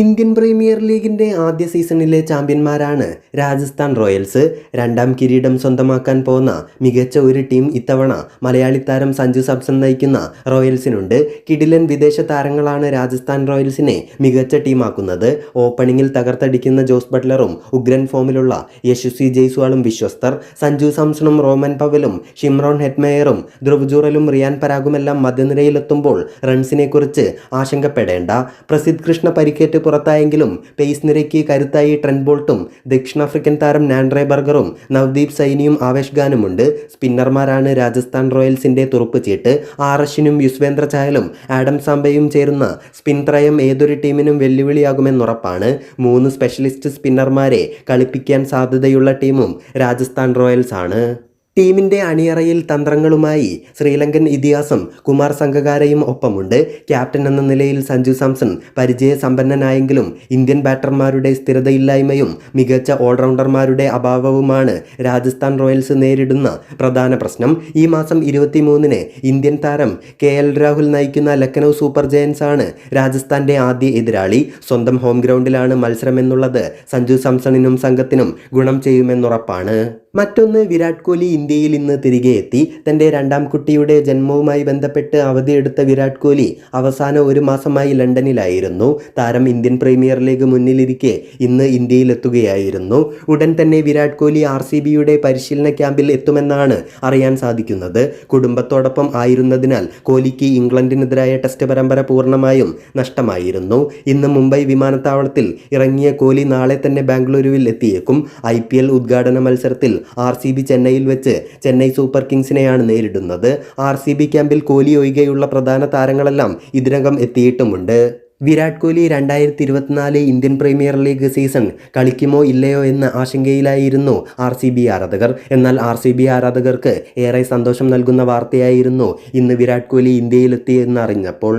Indian premier ലീഗിന്റെ ആദ്യ സീസണിലെ ചാമ്പ്യന്മാരാണ് രാജസ്ഥാൻ റോയൽസ്. രണ്ടാം കിരീടം സ്വന്തമാക്കാൻ പോകുന്ന മികച്ച ഒരു ടീം ഇത്തവണ മലയാളി താരം സഞ്ജു സാംസൺ നയിക്കുന്ന റോയൽസിനുണ്ട്. കിടിലൻ വിദേശ താരങ്ങളാണ് രാജസ്ഥാൻ റോയൽസിനെ മികച്ച ടീമാക്കുന്നത്. ഓപ്പണിങ്ങിൽ തകർത്തടിക്കുന്ന ജോസ് ബട്ട്ലറും ഉഗ്രൻ ഫോമിലുള്ള യശസ്വി ജയ്സ്വാളും വിശ്വസ്തർ. സഞ്ജു സാംസണും റോമൻ പവലും ഷിംറോൺ ഹെഡ്മേയറും ധ്രുവജൂറലും റിയാൻ പരാഗുമെല്ലാം മധ്യനിരയിലെത്തുമ്പോൾ റൺസിനെക്കുറിച്ച് ആശങ്കപ്പെടേണ്ട. പ്രസിദ്ധ് കൃഷ്ണ പരിക്കേറ്റ് പുറത്തായെങ്കിലും പേസ് നിരയ്ക്ക് കരുത്തായി ട്രെൻഡ് ബോൾട്ടും ദക്ഷിണാഫ്രിക്കൻ താരം നാൻഡ്രെ ബർഗറും നവദീപ് സൈനിയും ആവേശ് ഖാനുമുണ്ട് സ്പിന്നർമാരാണ് രാജസ്ഥാൻ റോയൽസിന്റെ തുറുപ്പ് ചീട്ട്. ആർ അശ്വിനും യുസ്വേന്ദ്ര ചായലും ആഡം സാംബയും ചേരുന്ന സ്പിൻ ത്രയം ഏതൊരു ടീമിനും വെല്ലുവിളിയാകുമെന്നുറപ്പാണ് മൂന്ന് സ്പെഷ്യലിസ്റ്റ് സ്പിന്നർമാരെ കളിപ്പിക്കാൻ സാധ്യതയുള്ള ടീമും രാജസ്ഥാൻ റോയൽസ് ആണ് ടീമിന്റെ അണിയറയിൽ തന്ത്രങ്ങളുമായി ശ്രീലങ്കൻ ഇതിഹാസം കുമാർ സംഘകാരയും ഒപ്പമുണ്ട്. ക്യാപ്റ്റൻ എന്ന നിലയിൽ സഞ്ജു സാംസൺ പരിചയസമ്പന്നനായെങ്കിലും ഇന്ത്യൻ ബാറ്റർമാരുടെ സ്ഥിരതയില്ലായ്മയും മികച്ച ഓൾറൗണ്ടർമാരുടെ അഭാവവുമാണ് രാജസ്ഥാൻ റോയൽസ് നേരിടുന്ന പ്രധാന പ്രശ്നം. ഈ മാസം ഇരുപത്തിമൂന്നിന് ഇന്ത്യൻ താരം കെ എൽ രാഹുൽ നയിക്കുന്ന ലക്നൗ സൂപ്പർ ജയൻസ് ആണ് രാജസ്ഥാന്റെ ആദ്യ എതിരാളി. സ്വന്തം ഹോം ഗ്രൗണ്ടിലാണ് മത്സരമെന്നുള്ളത് സഞ്ജു സാംസണിനും സംഘത്തിനും ഗുണം ചെയ്യുമെന്നുറപ്പാണ്. മറ്റൊന്ന് വിരാട് കോഹ്ലി ഇന്ത്യയിൽ ഇന്ന് തിരികെ എത്തി. തന്റെ രണ്ടാം കുട്ടിയുടെ ജന്മവുമായി ബന്ധപ്പെട്ട് അവധിയെടുത്ത വിരാട് കോഹ്ലി അവസാന ഒരു മാസമായി ലണ്ടനിലായിരുന്നു. താരം ഇന്ത്യൻ പ്രീമിയർ ലീഗ് മുന്നിലിരിക്കെ ഇന്ന് ഇന്ത്യയിലെത്തുകയായിരുന്നു ഉടൻ തന്നെ വിരാട് കോഹ്ലി ആർ സി ബിയുടെ പരിശീലന ക്യാമ്പിൽ എത്തുമെന്നാണ് അറിയാൻ സാധിക്കുന്നത്. കുടുംബത്തോടൊപ്പം ആയിരുന്നതിനാൽ കോഹ്ലിക്ക് ഇംഗ്ലണ്ടിനെതിരായ ടെസ്റ്റ് പരമ്പര പൂർണമായും നഷ്ടമായിരുന്നു. ഇന്ന് മുംബൈ വിമാനത്താവളത്തിൽ ഇറങ്ങിയ കോഹ്ലി നാളെ തന്നെ ബാംഗ്ലൂരുവിൽ എത്തിയേക്കും. ഐ ഉദ്ഘാടന മത്സരത്തിൽ ആർ സി ബി ചെന്നൈയിൽ വെച്ച് ചെന്നൈ സൂപ്പർ കിങ്സിനെയാണ് നേരിടുന്നത്. ആർ സി ബി ക്യാമ്പിൽ കോഹ്ലി ഒഴികെയുള്ള പ്രധാന താരങ്ങളെല്ലാം ഇതിനകം എത്തിയിട്ടുമുണ്ട്. വിരാട് കോഹ്ലി രണ്ടായിരത്തി ഇരുപത്തിനാല് ഇന്ത്യൻ പ്രീമിയർ ലീഗ് സീസൺ കളിക്കുമോ ഇല്ലയോ എന്ന ആശങ്കയിലായിരുന്നു ആർ സി ബി ആരാധകർ. എന്നാൽ ആർ സി ബി ആരാധകർക്ക് ഏറെ സന്തോഷം നൽകുന്ന വാർത്തയായിരുന്നു ഇന്ന് വിരാട് കോഹ്ലി ഇന്ത്യയിലെത്തിയെന്ന് അറിഞ്ഞപ്പോൾ.